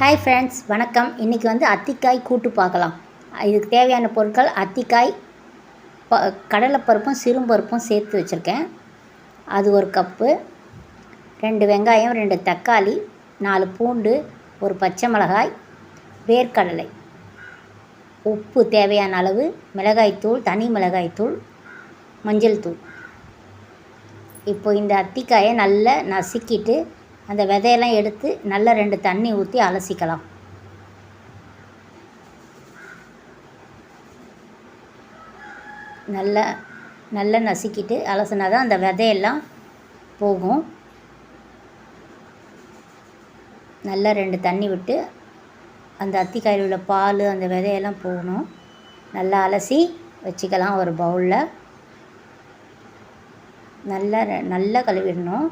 Hi friends வணக்கம். இன்றைக்கி வந்து அத்திக்காய் கூட்டு பார்க்கலாம். இதுக்கு தேவையான பொருட்கள் அத்திக்காய் ப கடலைப்பருப்பும் சிறும்பருப்பும் சேர்த்து வச்சுருக்கேன். அது ஒரு கப்பு ரெண்டு வெங்காயம் ரெண்டு தக்காளி நாலு பூண்டு ஒரு பச்சை மிளகாய் வேர்க்கடலை. உப்பு தேவையான அளவு மிளகாய்த்தூள் தனி மிளகாய்த்தூள் மஞ்சள் தூள். இப்போ இந்த அத்திக்காயை நல்லா நசுக்கிட்டு அந்த விதையெல்லாம் எடுத்து நல்லா ரெண்டு தண்ணி ஊற்றி அலசிக்கலாம். நல்லா நல்லா நசுக்கிட்டு அலசினா தான் அந்த விதையெல்லாம் போகும். நல்லா ரெண்டு தண்ணி விட்டு அந்த அத்திக்காயில் உள்ள பால் அந்த விதையெல்லாம் போகணும். நல்லா அலசி வச்சுக்கலாம் ஒரு பவுலில். நல்லா நல்லா கழுவிடணும்.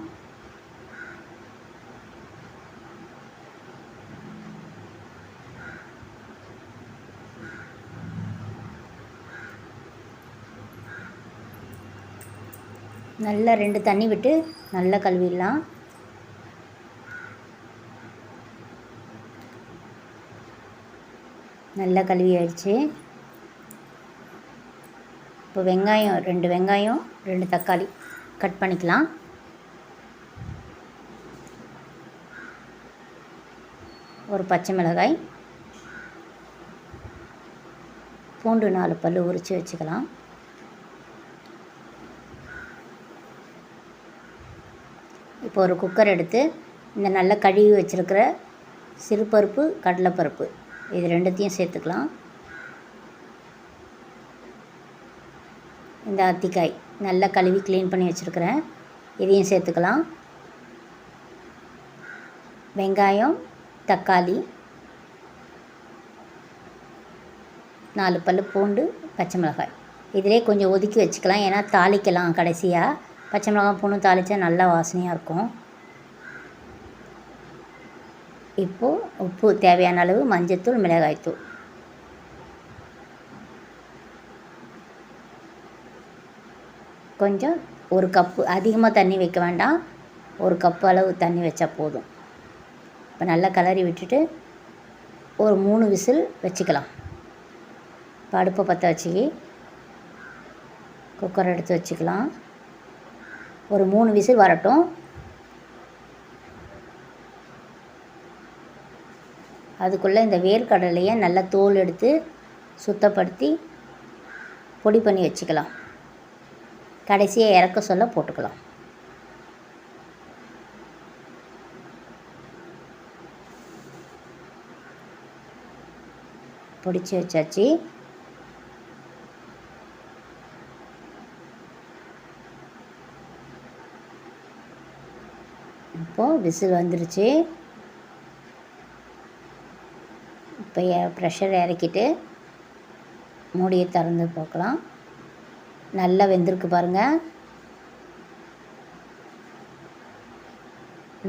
நல்லா ரெண்டு தண்ணி விட்டு நல்லா கழுவிடலாம். நல்லா கழுவி ஆயிடுச்சு இப்போ வெங்காயம் ரெண்டு வெங்காயம் ரெண்டு தக்காளி கட் பண்ணிக்கலாம். ஒரு பச்சை மிளகாய். பூண்டு நாலு பல் உரித்து வச்சுக்கலாம். இப்போ ஒரு குக்கர் எடுத்து இந்த நல்ல கழுவி வச்சுருக்கிற சிறுபருப்பு கடலைப்பருப்பு. இது ரெண்டுத்தையும் சேர்த்துக்கலாம். இந்த அத்திக்காய் நல்லா கழுவி க்ளீன் பண்ணி வச்சுருக்கிறேன். இதையும் சேர்த்துக்கலாம். வெங்காயம் தக்காளி நாலு பல் பூண்டு பச்சை மிளகாய். இதிலே கொஞ்சம் ஒதுக்கி வச்சுக்கலாம். ஏன்னா தாளிக்கலாம் கடைசியாக பச்சை மிளகாய் பூண்டு தாளித்தா நல்லா வாசனையாக இருக்கும். இப்போது உப்பு தேவையான அளவு மஞ்சத்தூள் மிளகாய்த்தூள் கொஞ்சம் ஒரு கப்பு அதிகமாக தண்ணி வைக்க வேண்டாம். ஒரு கப்பு அளவு தண்ணி வச்சா போதும். இப்போ நல்லா கலரி விட்டுட்டு ஒரு மூணு விசில் வச்சுக்கலாம். இப்போ அடுப்பை பற்ற வச்சுக்கி குக்கர் எடுத்து வச்சுக்கலாம். ஒரு மூணு விசில் வரட்டும். அதுக்குள்ளே இந்த வேர்க்கடலையை நல்லா தோல் எடுத்து சுத்தப்படுத்தி பொடி பண்ணி வச்சுக்கலாம். கடைசியாக இறக்க சொல்ல போட்டுக்கலாம். பிடிச்சி வச்சாச்சு. இப்போது விசில் வந்துருச்சு. இப்போ ப்ரெஷர் இறக்கிட்டு மூடியை திறந்து பார்க்கலாம். நல்லா வெந்திருக்கு பாருங்கள்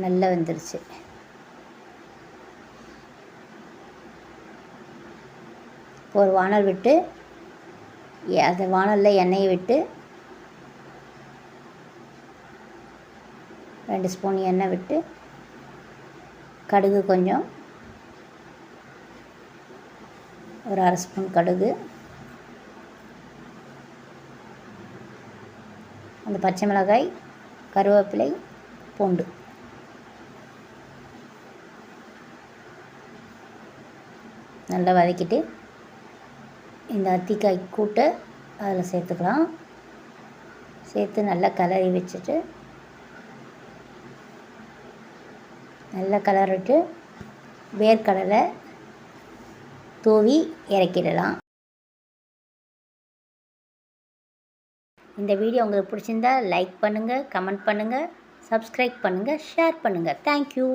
நல்லா வெந்துருச்சு. ஒரு வானல் விட்டு அதை வானலில் எண்ணெயை விட்டு ரெண்டு ஸ்பூன் எண்ணெய் விட்டு கடுகு கொஞ்சம். ஒரு அரை ஸ்பூன் கடுகு. அந்த பச்சை மிளகாய் கருவேப்பிலை பூண்டு. நல்லா வதக்கிட்டு இந்த அத்திக்காய் கூட்டை அதில் சேர்த்துக்கலாம். சேர்த்து நல்லா கலரி வச்சுட்டு நல்லா கலரிட்டு வேர்க்கடலை தூவி இறக்கிடலாம். இந்த வீடியோ உங்களுக்கு பிடிச்சிருந்தா லைக் பண்ணுங்கள் கமெண்ட் பண்ணுங்கள் சப்ஸ்கிரைப் பண்ணுங்கள் ஷேர் பண்ணுங்கள் தேங்க்யூ